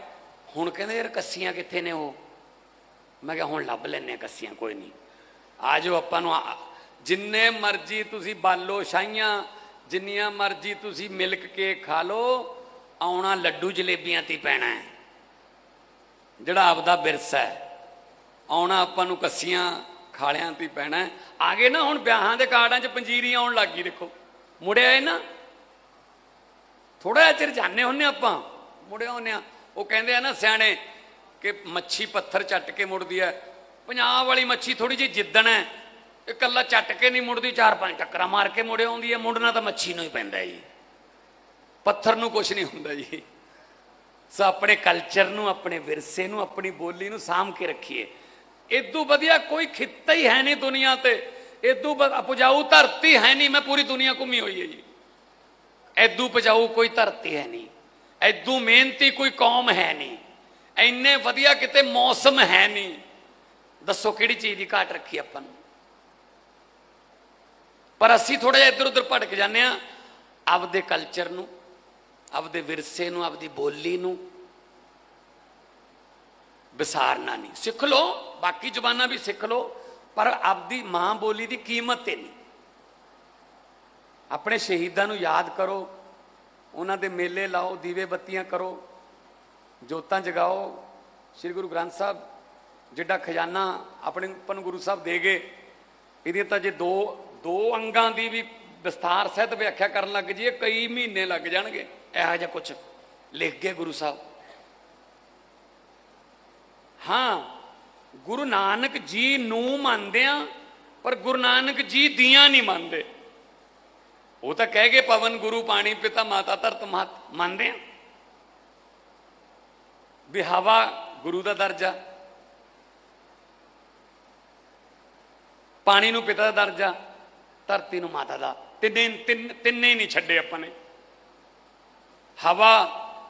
ਹੁਣ ਕਹਿੰਦੇ ਯਾਰ ਕੱਸੀਆਂ ਕਿੱਥੇ ਨੇ ਉਹ? ਮੈਂ ਕਿਹਾ ਹੁਣ ਲੱਭ ਲੈਨੇ ਆ ਕੱਸੀਆਂ, ਕੋਈ ਨਹੀਂ। ਆ ਜਾਓ ਆਪਾਂ ਨੂੰ ਆ- ਜਿੰਨੇ ਮਰਜ਼ੀ ਤੁਸੀਂ ਬਾਲੋ ਸ਼ਾਈਆਂ ਜਿੰਨੀਆਂ ਮਰਜ਼ੀ ਤੁਸੀਂ ਮਿਲਕ ਕੇਕ ਖਾ ਲਓ, ਆਉਣਾ ਲੱਡੂ ਜਲੇਬੀਆਂ ਤੇ ਪੈਣਾ ਹੈ। ਜਿਹੜਾ ਆਪਦਾ ਵਿਰਸਾ ਹੈ, ਆਉਣਾ ਆਪਾਂ ਨੂੰ ਕੱਸੀਆਂ ਖਾਲਿਆਂ ਤੇ ਪੈਣਾ ਆ ਗਏ ਨਾ ਹੁਣ ਵਿਆਹਾਂ ਦੇ ਕਾਰਡਾਂ 'ਚ ਪੰਜੀਰੀ ਆਉਣ ਲੱਗ ਗਈ, ਦੇਖੋ। ਮੁੜਿਆ ਇਹ ਨਾ? ਥੋੜਾ ਜਿਹਾ ਚਿਰ ਜਾਣੇ ਹੁੰਨੇ ਆਪਾਂ, ਮੁੜਿਆ ਹੁੰਨੇ ਆ ਉਹ ਕਹਿੰਦੇ ਆ ਨਾ ਸਿਆਣੇ ਕਿ ਮੱਛੀ ਪੱਥਰ ਚੱਟ ਕੇ ਮੁੜਦੀ ਹੈ ਪੰਜਾਬ ਵਾਲੀ ਮੱਛੀ ਥੋੜੀ ਜਿਹੀ ਜਿੱਦਣ ਹੈ ਇਹ ਕੱਲਾ ਚੱਟ ਕੇ ਨਹੀਂ ਮੁੜਦੀ, ਚਾਰ ਪੰਜ ਟੱਕਰਾਂ ਮਾਰ ਕੇ ਮੁੜੇ ਆਉਂਦੀ ਹੈ ਮੁੜਨਾ ਤਾਂ ਮੱਛੀ ਨੂੰ ਹੀ ਪੈਂਦਾ ਜੀ। ਪੱਥਰ ਨੂੰ ਕੁਝ ਨਹੀਂ ਹੁੰਦਾ ਜੀ। ਸੋ ਆਪਣੇ ਕਲਚਰ ਨੂੰ, ਆਪਣੇ ਵਿਰਸੇ ਨੂੰ, ਆਪਣੀ ਬੋਲੀ ਨੂੰ ਸਾਂਭ ਕੇ ਰੱਖੀਏ। ਇਦੋਂ ਵਧੀਆ ਕੋਈ ਖਿੱਤਾ ਹੀ ਹੈ ਨਹੀਂ ਦੁਨੀਆ ਤੇ। ਇਦੋਂ ਉਪਜਾਊ ਧਰਤੀ ਹੈ ਨਹੀਂ। ਮੈਂ ਪੂਰੀ ਦੁਨੀਆ ਘੁੰਮੀ ਹੋਈ ਹੈ ਜੀ। ਐਦੂ ਉਪਜਾਊ ਕੋਈ ਧਰਤੀ ਹੈ ਨਹੀਂ। ਐਦੂ ਮਿਹਨਤੀ ਕੋਈ ਕੌਮ ਹੈ ਨਹੀਂ। ਐਨੇ ਵਧੀਆ ਕਿਤੇ ਮੌਸਮ ਹੈ ਨਹੀਂ। ਦੱਸੋ ਕਿਹੜੀ ਚੀਜ਼ ਦੀ ਘਾਟ ਰੱਖੀ ਆਪਾਂ ਨੂੰ? ਪਰ ਅਸੀਂ ਥੋੜਾ ਜਿਹਾ ਇੱਧਰ ਉੱਧਰ ਭਟਕ ਜਾਂਦੇ ਆ ਆਪਦੇ ਕਲਚਰ ਨੂੰ, ਆਪਦੇ ਵਿਰਸੇ ਨੂੰ, ਆਪਦੀ ਬੋਲੀ ਨੂੰ। ਵਿਸਾਰਨਾ ਨਹੀਂ। ਸਿੱਖ ਲਓ, ਬਾਕੀ ਜ਼ਬਾਨਾਂ ਵੀ ਸਿੱਖ ਲਓ, ਪਰ ਆਪਦੀ ਮਾਂ ਬੋਲੀ ਦੀ ਕੀਮਤ ਤੇ ਨਹੀਂ। ਆਪਣੇ ਸ਼ਹੀਦਾਂ ਨੂੰ ਯਾਦ ਕਰੋ। ਉਹਨਾਂ ਦੇ ਮੇਲੇ ਲਾਓ, ਦੀਵੇ ਬੱਤੀਆਂ ਕਰੋ, ਜੋਤਾਂ ਜਗਾਓ। ਸ੍ਰੀ ਗੁਰੂ ਗ੍ਰੰਥ ਸਾਹਿਬ ਜਿੱਡਾ ਖਜ਼ਾਨਾ ਆਪਣੇ ਉੱਪਰ ਨੂੰ ਗੁਰੂ ਸਾਹਿਬ ਦੇ ਗਏ ਇਹਦੇ ਤਾਂ ਜੇ ਦੋ ਦੋ ਅੰਗਾਂ ਦੀ ਵੀ ਵਿਸਥਾਰ ਸਹਿਤ ਵਿਆਖਿਆ ਕਰਨ ਲੱਗ ਜਾਈਏ, ਕਈ ਮਹੀਨੇ ਲੱਗ ਜਾਣਗੇ। ਇਹੋ ਜਿਹਾ ਕੁਝ ਲਿਖ ਗਏ ਗੁਰੂ ਸਾਹਿਬ। ਹਾਂ, ਗੁਰੂ ਨਾਨਕ ਜੀ ਨੂੰ ਮੰਨਦੇ ਆ ਪਰ ਗੁਰੂ ਨਾਨਕ ਜੀ ਦੀਆਂ ਨਹੀਂ ਮੰਨਦੇ। ਉਹ ਤਾਂ ਕਹਿ ਗਏ ਪਵਨ ਗੁਰੂ ਪਾਣੀ ਪਿਤਾ ਮਾਤਾ ਧਰਤ ਮਾਤ ਮੰਨਦੇ ਆ? ਵੀ ਹਵਾ ਗੁਰੂ ਦਾ ਦਰਜਾ, ਪਾਣੀ ਨੂੰ ਪਿਤਾ ਦਾ ਦਰਜਾ, ਧਰਤੀ ਨੂੰ ਮਾਤਾ ਦਾ। ਤਿੰਨੇ, ਤਿੰਨ, ਤਿੰਨੇ ਨਹੀਂ ਛੱਡੇ ਆਪਾਂ ਨੇ। ਹਵਾ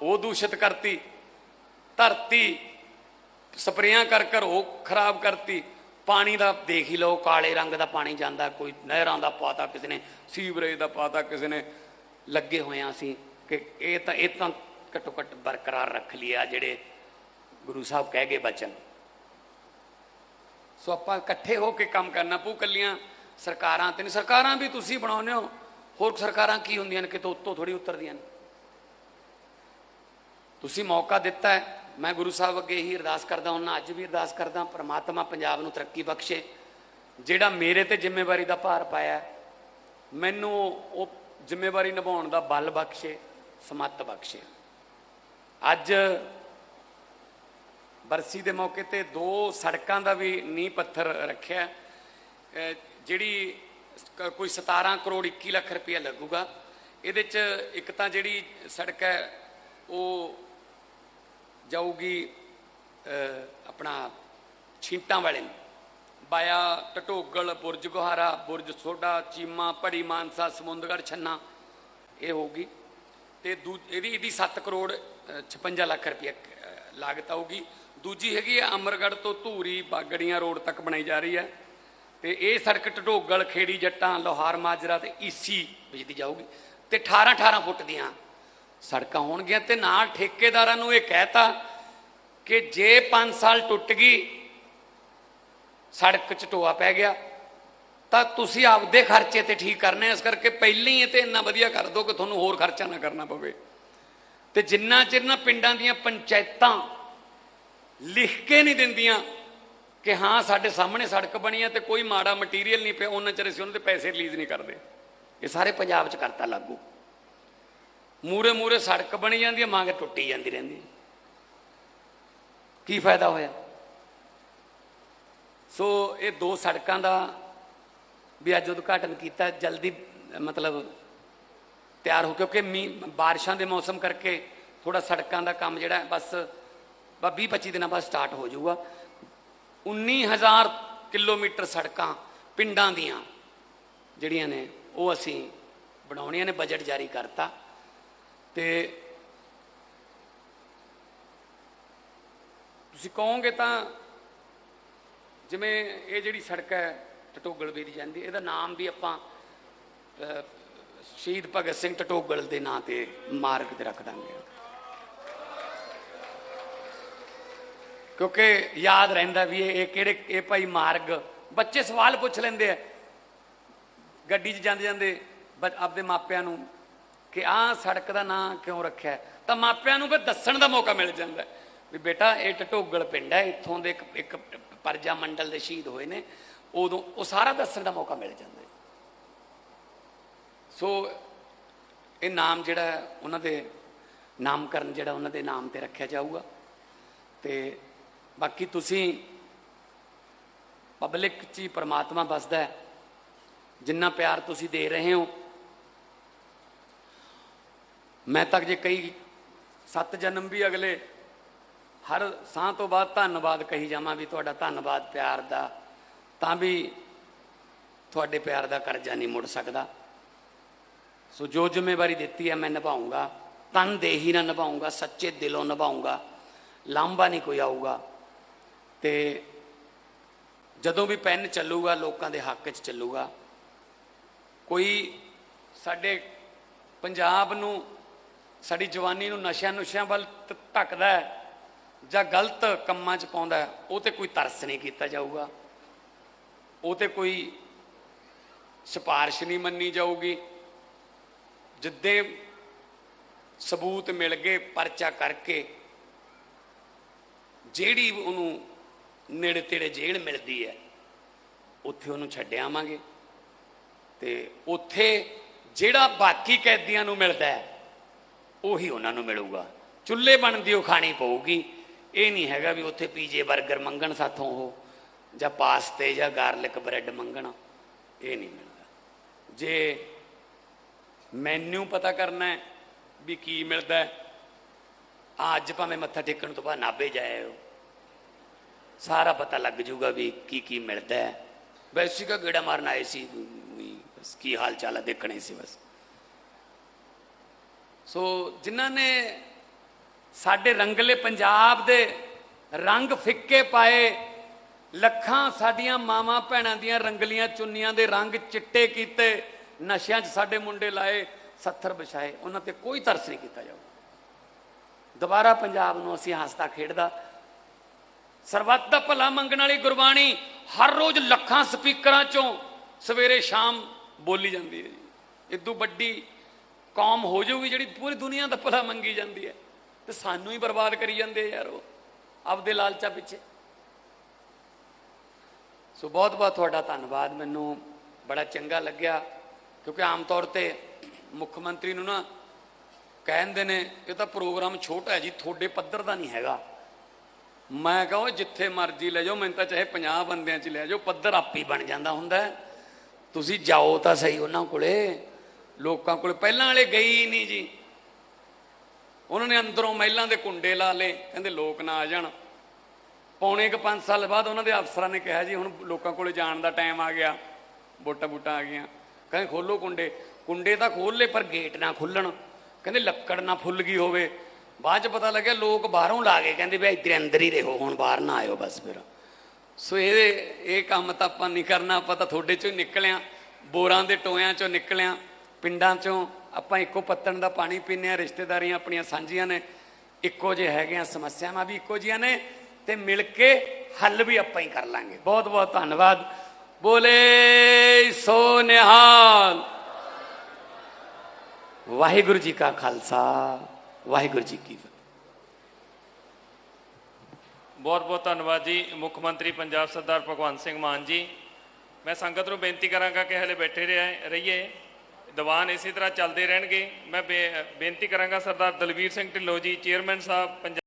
ਉਹ ਦੂਸ਼ਿਤ ਕਰਤੀ, ਧਰਤੀ ਸਪਰੇਆਂ ਕਰ ਕਰ ਉਹ ਖਰਾਬ ਕਰਤੀ। ਪਾਣੀ ਦਾ ਦੇਖ ਹੀ ਲਓ, ਕਾਲੇ ਰੰਗ ਦਾ ਪਾਣੀ ਜਾਂਦਾ, ਕੋਈ ਨਹਿਰਾਂ ਦਾ ਪਾਤਾ ਕਿਸੇ ਨੇ, ਸੀਵਰੇਜ ਦਾ ਪਾਤਾ ਕਿਸੇ ਨੇ, ਲੱਗੇ ਹੋਇਆ ਸੀ ਕਿ ਇਹ ਤਾਂ ਇਹ ਤਾਂ ਘੱਟੋ ਘੱਟ ਬਰਕਰਾਰ ਰੱਖ ਲਿਆ ਜਿਹੜੇ ਗੁਰੂ ਸਾਹਿਬ ਕਹਿ ਗਏ ਬਚਨ। ਸੋ ਆਪਾਂ ਇਕੱਠੇ ਹੋ ਕੇ ਕੰਮ ਕਰਨਾ ਪਊ ਕੱਲੀਆਂ ਸਰਕਾਰਾਂ ਤੇ ਨਹੀਂ, ਸਰਕਾਰਾਂ ਵੀ ਤੁਸੀਂ ਬਣਾਉਂਦੇ ਹੋ, ਹੋਰ ਸਰਕਾਰਾਂ ਕੀ ਹੁੰਦੀਆਂ ਨੇ ਕਿਤੇ ਉੱਤੋਂ ਥੋੜੀ ਉਤਰਦੀਆਂ ਨੇ? ਤੁਸੀਂ ਮੌਕਾ ਦਿੱਤਾ ਹੈ ਮੈਂ ਗੁਰੂ ਸਾਹਿਬ ਅੱਗੇ ਹੀ ਅਰਦਾਸ ਕਰਦਾ ਹਾਂ ਅੱਜ ਵੀ ਅਰਦਾਸ ਕਰਦਾ, ਪ੍ਰਮਾਤਮਾ ਪੰਜਾਬ ਨੂੰ ਤਰੱਕੀ ਬਖਸ਼ੇ। ਜਿਹੜਾ ਮੇਰੇ ਤੇ ਜ਼ਿੰਮੇਵਾਰੀ ਦਾ ਭਾਰ ਪਾਇਆ, ਮੈਨੂੰ ਉਹ ਜ਼ਿੰਮੇਵਾਰੀ ਨਿਭਾਉਣ ਦਾ ਬਲ ਬਖਸ਼ੇ, ਸਮੱਤ ਬਖਸ਼ੇ। ਅੱਜ ਬਰਸੀ ਦੇ ਮੌਕੇ ਤੇ ਦੋ ਸੜਕਾਂ ਦਾ ਵੀ ਨੀਂਹ ਪੱਥਰ ਰੱਖਿਆ। ਜਿਹੜੀ ਕੋਈ 17 ਕਰੋੜ 21 ਲੱਖ ਰੁਪਇਆ ਲੱਗੂਗਾ। ਇਹਦੇ ਚ ਇੱਕ ਤਾਂ ਜਿਹੜੀ ਸੜਕ ਹੈ, ਉਹ ਜਾਊਗੀ ਆਪਣਾ ਛਿੰਟਾਂ ਵਾਲੇ ਨੂੰ। ਬਾਇਆ ਟਟੋਗਲ ਬੁਰਜ ਗੁਹਾਰਾ ਬੁਰਜ ਸੋਡਾ ਚੀਮਾ ਭੜੀ ਮਾਨਸਾ ਸਮੁੰਦਗੜ ਛੰਨਾ ਇਹ ਹੋਊਗੀ। ਤੇ ਦੂ ਇਹਦੀ ਇਹਦੀ 7 ਕਰੋੜ ਅਹ, 56 ਲੱਖ ਰੁਪਏ ਲਾਗਤ ਆਊਗੀ। ਦੂਜੀ ਹੈਗੀ ਹੈ ਅਮਰਗੜ੍ਹ ਤੋਂ ਧੂਰੀ ਬਾਗੜੀਆਂ ਰੋਡ ਤੱਕ ਬਣਾਈ ਜਾ ਰਹੀ ਹੈ। ਤੇ ਇਹ ਸੜਕ ਟਟੋਗਲ ਖੇੜੀ ਜੱਟਾਂ ਲੋਹਾਰ ਮਾਜਰਾ ਤੇ ਈਸੀ ਵਿਚਦੀ ਜਾਊਗੀ। ਤੇ 18 18 ਫੁੱਟ ਦੀਆਂ ਸੜਕਾਂ ਹੋਣਗੀਆਂ ਤੇ ਨਾਲ ਠੇਕੇਦਾਰਾਂ ਨੂੰ ਇਹ ਕਹਿਤਾ ਕਿ ਜੇ 5 ਸਾਲ ਟੁੱਟ ਗਈ, ਸੜਕ ਚ ਟੋਆ ਪੈ ਗਿਆ, ਤਾਂ ਤੁਸੀਂ ਆਪਦੇ ਖਰਚੇ ਤੇ ਠੀਕ ਕਰਨੇ ਇਸ ਕਰਕੇ ਪਹਿਲਾਂ ਹੀ ਇਹ ਤੇ ਇੰਨਾ ਵਧੀਆ ਕਰ ਦਿਓ ਕਿ ਤੁਹਾਨੂੰ ਹੋਰ ਖਰਚਾ ਨਾ ਕਰਨਾ ਪਵੇ। ਤੇ ਜਿੰਨਾ ਚਿਰ ਨਾ ਪਿੰਡਾਂ ਦੀਆਂ ਪੰਚਾਇਤਾਂ ਲਿਖ ਕੇ ਨਹੀਂ ਦਿੰਦੀਆਂ ਕਿ ਹਾਂ, ਸਾਡੇ ਸਾਹਮਣੇ ਸੜਕ ਬਣੀ ਹੈ ਤੇ ਕੋਈ ਮਾੜਾ ਮਟੀਰੀਅਲ ਨਹੀਂ ਪਿਆ, ਉਹਨਾਂ ਚਿਰ ਅਸੀਂ ਉਹਨਾਂ ਦੇ ਪੈਸੇ ਰਿਲੀਜ਼ ਨਹੀਂ ਕਰਦੇ। ਇਹ ਸਾਰੇ ਪੰਜਾਬ 'ਚ ਕਰਤਾ ਲਾਗੂ। ਮੂਰੇ ਮੂਰੇ ਸੜਕ ਬਣੀ ਜਾਂਦੀ ਹੈ ਮੰਗ ਟੁੱਟੀ ਜਾਂਦੀ ਰਹਿੰਦੀ ਹੈ। ਕੀ ਫਾਇਦਾ ਹੋਇਆ? ਸੋ ਇਹ ਦੋ ਸੜਕਾਂ ਦਾ ਵੀ ਅੱਜ ਉਦਘਾਟਨ ਕੀਤਾ, ਜਲਦੀ, ਮਤਲਬ ਤਿਆਰ ਹੋ ਕਿਉਂਕਿ ਮੀਂਹ ਬਾਰਿਸ਼ਾਂ ਦੇ ਮੌਸਮ ਕਰਕੇ ਥੋੜਾ ਸੜਕਾਂ ਦਾ ਕੰਮ ਜਿਹੜਾ ਬਸ ਬਸ 20 25 ਦਿਨਾਂ ਬਾਅਦ ਸਟਾਰਟ ਹੋ ਜਾਊਗਾ। 19000 ਕਿਲੋਮੀਟਰ ਸੜਕਾਂ ਪਿੰਡਾਂ ਦੀਆਂ ਜਿਹੜੀਆਂ ਨੇ, ਉਹ ਅਸੀਂ ਬਣਾਉਣੀਆਂ ਨੇ, ਬਜਟ ਜਾਰੀ ਕਰਤਾ। ਤੇ ਤੁਸੀਂ ਕਹੋਗੇ ਤਾਂ ਜਿਵੇਂ ਇਹ ਜਿਹੜੀ ਸੜਕ ਹੈ ਟਟੋਗਲ ਦੀ ਜਾਂਦੀ, ਇਹਦਾ ਨਾਮ ਵੀ ਆਪਾਂ ਸ਼ਹੀਦ ਭਗਤ ਸਿੰਘ ਟਟੋਗਲ ਦੇ ਨਾਂ ਤੇ ਮਾਰਗ ਤੇ ਰੱਖ ਦਾਂਗੇ। ਕਿਉਂਕਿ ਯਾਦ ਰਹਿੰਦਾ ਵੀ ਇਹ ਕਿਹੜੇ, ਇਹ ਭਾਈ ਮਾਰਗ, ਬੱਚੇ ਸਵਾਲ ਪੁੱਛ ਲੈਂਦੇ ਆ। ਗੱਡੀ 'ਚ ਜਾਂਦੇ ਜਾਂਦੇ ਬ- ਆਪਦੇ ਮਾਪਿਆਂ ਨੂੰ ਕਿ ਆਹ ਸੜਕ ਦਾ ਨਾਂ ਕਿਉਂ ਰੱਖਿਆ ਤਾਂ ਮਾਪਿਆਂ ਨੂੰ ਫਿਰ ਦੱਸਣ ਦਾ ਮੌਕਾ ਮਿਲ ਜਾਂਦਾ ਵੀ ਬੇਟਾ, ਇਹ ਟਟੋਗਲ ਪਿੰਡ ਹੈ, ਇੱਥੋਂ ਦੇ ਇੱਕ ਇੱਕ ਪਰਜਾ ਮੰਡਲ ਦੇ ਸ਼ਹੀਦ ਹੋਏ ਨੇ। ਉਦੋਂ ਉਹ ਸਾਰਾ ਦੱਸਣ ਦਾ ਮੌਕਾ ਮਿਲ ਜਾਂਦਾ ਸੋ ਇਹ ਨਾਮ ਜਿਹੜਾ ਉਹਨਾਂ ਦੇ ਨਾਮਕਰਨ ਜਿਹੜਾ ਉਹਨਾਂ ਦੇ ਨਾਮ ਤੇ ਰੱਖਿਆ ਜਾਊਗਾ। ਤੇ ਬਾਕੀ ਤੁਸੀਂ ਪਬਲਿਕ 'ਚ ਹੀ ਪਰਮਾਤਮਾ ਵੱਸਦਾ ਹੈ। ਜਿੰਨਾ ਪਿਆਰ ਤੁਸੀਂ ਦੇ ਰਹੇ ਹੋ ਮੈਂ ਤੱਕ ਜੇ ਕਈ ਸੱਤ ਜਨਮ ਵੀ ਅਗਲੇ, ਹਰ ਸਾਹ ਤੋਂ ਬਾਅਦ ਧੰਨਵਾਦ ਕਹੀ ਜਾਵਾਂ ਵੀ ਤੁਹਾਡਾ ਧੰਨਵਾਦ ਪਿਆਰ ਦਾ, ਤਾਂ ਵੀ ਤੁਹਾਡੇ ਪਿਆਰ ਦਾ ਕਰਜ਼ਾ ਨਹੀਂ ਮੁੜ ਸਕਦਾ। ਸੋ ਜੋ ਜ਼ਿੰਮੇਵਾਰੀ ਦਿੱਤੀ ਹੈ ਮੈਂ ਨਿਭਾਉਂਗਾ, ਤਨ ਦੇਹੀ ਨਾਲ ਨਿਭਾਉਂਗਾ, ਸੱਚੇ ਦਿਲੋਂ ਨਿਭਾਉਂਗਾ, ਲਾਂਭਾ ਨਹੀਂ ਕੋਈ ਆਊਗਾ। ਤੇ ਜਦੋਂ ਵੀ ਪੈਨ ਚੱਲੂਗਾ, ਲੋਕਾਂ ਦੇ ਹੱਕ 'ਚ ਚੱਲੂਗਾ। ਕੋਈ ਸਾਡੇ ਪੰਜਾਬ ਨੂੰ ਸਾਡੀ ਜਵਾਨੀ ਨੂੰ ਨਸ਼ਿਆਂ ਨੁਸ਼ਿਆਂ ਵੱਲ ਧੱਕਦਾ ਹੈ ਜਾਂ ਗਲਤ ਕੰਮਾਂ 'ਚ ਪਾਉਂਦਾ ਉਹ ਤੇ ਕੋਈ ਤਰਸ ਨਹੀਂ ਕੀਤਾ ਜਾਊਗਾ। ਉਹ ਤੇ ਕੋਈ ਸਿਫਾਰਿਸ਼ ਨਹੀਂ ਮੰਨੀ ਜਾਊਗੀ। ਜਿੱਦੇ ਸਬੂਤ ਮਿਲ ਗਏ ਪਰਚਾ ਕਰਕੇ, ਜਿਹੜੀ ਉਹਨੂੰ ਨੇੜੇ ਤੇੜੇ ਜੇਲ੍ਹ ਮਿਲਦੀ ਹੈ, ਉੱਥੇ ਉਹਨੂੰ ਛੱਡ ਆਵਾਂਗੇ। ਤੇ ਉੱਥੇ ਜਿਹੜਾ ਬਾਕੀ ਕੈਦੀਆਂ ਨੂੰ ਮਿਲਦਾ ਹੈ ਉਹੀ ਉਹਨਾਂ ਨੂੰ ਮਿਲੂਗਾ। ਚੁੱਲ੍ਹੇ ਬਣਦੀ ਉਹ ਖਾਣੀ ਪਊਗੀ। ਇਹ ਨਹੀਂ ਹੈਗਾ ਵੀ ਉੱਥੇ ਪੀਜੇ 버ਗਰ ਮੰਗਣ ਸਾਥੋਂ ਉਹ, ਜਾਂ ਪਾਸਤੇ, ਜਾਂ ਗਾਰਲਿਕ ਬ੍ਰੈਡ ਮੰਗਣ। ਇਹ ਨਹੀਂ ਮਿਲਦਾ। ਜੇ ਮੈਨੂ ਪਤਾ ਕਰਨਾ ਹੈ ਵੀ ਕੀ ਮਿਲਦਾ ਹੈ ਅੱਜ ਭਾਵੇਂ ਮੱਥਾ ਟੇਕਣ ਤੋਂ ਬਾਅਦ ਨਾਭੇ ਜਾਇਓ ਸਾਰਾ ਪਤਾ ਲੱਗ ਜਾਊਗਾ ਵੀ ਕੀ ਕੀ ਮਿਲਦਾ ਹੈ। ਵੈਸੇ ਕਾ ਗੇੜਾ ਮਾਰਨ ਆਏ ਸੀ ਬਸ ਕੀ ਹਾਲ ਚਾਲ ਹੈ ਦੇਖਣੇ ਸੀ ਬਸ। ਸੋ ਜਿਨ੍ਹਾਂ ਨੇ ਸਾਡੇ ਰੰਗਲੇ ਪੰਜਾਬ ਦੇ ਰੰਗ ਫਿੱਕੇ ਪਾਏ, ਲੱਖਾਂ ਸਾਡੀਆਂ ਮਾਵਾਂ ਭੈਣਾਂ ਦੀਆਂ ਰੰਗਲੀਆਂ ਚੁੰਨੀਆਂ ਦੇ ਰੰਗ ਚਿੱਟੇ ਕੀਤੇ, ਨਸ਼ਿਆਂ 'ਚ ਸਾਡੇ ਮੁੰਡੇ ਲਾਏ, ਸੱਥਰ ਵਿਛਾਏ, ਉਹਨਾਂ ਤੇ ਕੋਈ ਤਰਸ ਨਹੀਂ ਕੀਤਾ ਜਾਊ। ਦੁਬਾਰਾ ਪੰਜਾਬ ਨੂੰ ਅਸੀਂ ਹੱਸਦਾ ਖੇਡਦਾ। ਸਰਬੱਤ ਦਾ ਭਲਾ ਮੰਗਣ ਵਾਲੀ ਗੁਰਬਾਣੀ ਹਰ ਰੋਜ਼ ਲੱਖਾਂ ਸਪੀਕਰਾਂ ਚੋਂ ਸਵੇਰੇ ਸ਼ਾਮ ਬੋਲੀ ਜਾਂਦੀ ਹੈ ਜੀ। ਇਦੋਂ ਵੱਡੀ ਕੌਮ ਹੋ ਜਾਊਗੀ ਜਿਹੜੀ ਪੂਰੀ ਦੁਨੀਆ ਦਾ ਭਲਾ ਮੰਗੀ ਜਾਂਦੀ ਹੈ। ਤੇ ਸਾਨੂੰ ਹੀ ਬਰਬਾਦ ਕਰੀ ਜਾਂਦੇ ਯਾਰ ਉਹ, ਆਪਦੇ ਲਾਲਚਾ ਪਿੱਛੇ। ਸੋ ਬਹੁਤ ਬਹੁਤ ਤੁਹਾਡਾ ਧੰਨਵਾਦ। ਮੈਨੂੰ ਬੜਾ ਚੰਗਾ ਲੱਗਿਆ, ਕਿਉਂਕਿ ਆਮ ਤੌਰ ਤੇ ਮੁੱਖ ਮੰਤਰੀ ਨੂੰ ਨਾ ਕਹਿੰਦੇ ਨੇ, ਇਹ ਤਾਂ ਪ੍ਰੋਗਰਾਮ ਛੋਟਾ ਹੈ ਜੀ, ਤੁਹਾਡੇ ਪੱਧਰ ਦਾ ਨਹੀਂ ਹੈਗਾ। ਮੈਂ ਕਹਾਂ ਜਿੱਥੇ ਮਰਜ਼ੀ ਲੈ ਜਾਓ, ਮੈਨੂੰ ਤਾਂ ਚਾਹੇ 50 ਬੰਦਿਆਂ 'ਚ ਲੈ ਜਾਓ, ਪੱਧਰ ਆਪੇ ਹੀ ਬਣ ਜਾਂਦਾ ਹੁੰਦਾ। ਤੁਸੀਂ ਜਾਓ ਤਾਂ ਸਹੀ ਉਹਨਾਂ ਕੋਲੇ। ਲੋਕਾਂ ਕੋਲ ਪਹਿਲਾਂ ਵਾਲੇ ਗਈ ਹੀ ਨਹੀਂ ਜੀ। ਉਹਨਾਂ ਨੇ ਅੰਦਰੋਂ ਮਹਿਲਾਂ ਦੇ ਕੁੰਡੇ ਲਾ ਲਏ, ਕਹਿੰਦੇ ਲੋਕ ਨਾ ਆ ਜਾਣ। ਪੌਣੇ ਕੁ 5 ਸਾਲ ਬਾਅਦ ਉਹਨਾਂ ਦੇ ਅਫਸਰਾਂ ਨੇ ਕਿਹਾ ਜੀ, ਹੁਣ ਲੋਕਾਂ ਕੋਲੇ ਜਾਣ ਦਾ ਟਾਈਮ ਆ ਗਿਆ, ਵੋਟਾਂ ਵੋਟਾਂ ਆ ਗਈਆਂ। ਕਹਿੰਦੇ ਖੋਲੋ ਕੁੰਡੇ। ਕੁੰਡੇ ਤਾਂ ਖੋਲ ਲਏ, ਪਰ ਗੇਟ ਨਾ ਖੁੱਲਣ। ਕਹਿੰਦੇ ਲੱਕੜ ਨਾ ਫੁੱਲ ਗਈ ਹੋਵੇ। ਬਾਅਦ ਚ ਪਤਾ ਲੱਗਿਆ ਲੋਕ ਬਾਹਰੋਂ ਲਾ ਗਏ ਕਹਿੰਦੇ ਵੀ ਇੱਧਰ ਅੰਦਰ ਹੀ ਰਹੋ, ਹੁਣ ਬਾਹਰ ਨਾ ਆਇਓ ਬਸ ਫਿਰ। ਸੋ ਇਹ ਇਹ ਕੰਮ ਤਾਂ ਆਪਾਂ ਨਹੀਂ ਕਰਨਾ, ਆਪਾਂ ਤਾਂ ਤੁਹਾਡੇ ਚੋਂ ਹੀ ਨਿਕਲਿਆ। ਬੋਰਾਂ ਦੇ ਟੋਇਆਂ ਚੋਂ ਨਿਕਲਿਆ। ਪਿੰਡਾਂ ਚੋਂ ਆਪਾਂ ਇੱਕੋ ਪੱਤਣ ਦਾ ਪਾਣੀ ਪੀਂਦੇ ਆ ਰਿਸ਼ਤੇਦਾਰੀਆਂ ਆਪਣੀਆਂ ਸਾਂਝੀਆਂ ਨੇ, ਇੱਕੋ ਜਿਹੇ ਹੈਗੇ ਆ, ਸਮੱਸਿਆਵਾਂ ਵੀ ਇੱਕੋ ਜਿਹੀਆਂ ਨੇ ਤੇ ਮਿਲ ਕੇ ਹੱਲ ਵੀ ਆਪਾਂ ਹੀ ਕਰ ਲਾਂਗੇ। ਬਹੁਤ ਬਹੁਤ ਧੰਨਵਾਦ। ਬੋਲੇ ਸੋ ਨਿਹਾਲ। ਵਾਹਿਗੁਰੂ ਜੀ ਕਾ ਖਾਲਸਾ, ਵਾਹਿਗੁਰੂ ਜੀ ਕੀ ਫਤਿਹ। ਬਹੁਤ ਬਹੁਤ ਧੰਨਵਾਦ ਜੀ, ਮੁੱਖ ਮੰਤਰੀ ਪੰਜਾਬ ਸਰਦਾਰ ਭਗਵੰਤ ਸਿੰਘ ਮਾਨ ਜੀ। ਮੈਂ ਸੰਗਤ ਨੂੰ ਬੇਨਤੀ ਕਰਾਂਗਾ ਕਿ ਹਲੇ ਬੈਠੇ ਰਹੇ- ਰਹੀਏ। ਦੀਵਾਨ ਇਸੇ ਤਰ੍ਹਾਂ ਚੱਲਦੇ ਰਹਿਣਗੇ। ਮੈਂ ਬੇ- ਬੇਨਤੀ ਕਰਾਂਗਾ ਸਰਦਾਰ ਦਲਵੀਰ ਸਿੰਘ ਢਿੱਲੋਂ ਜੀ, ਚੇਅਰਮੈਨ ਸਾਹਿਬ ਪੰਜਾਬ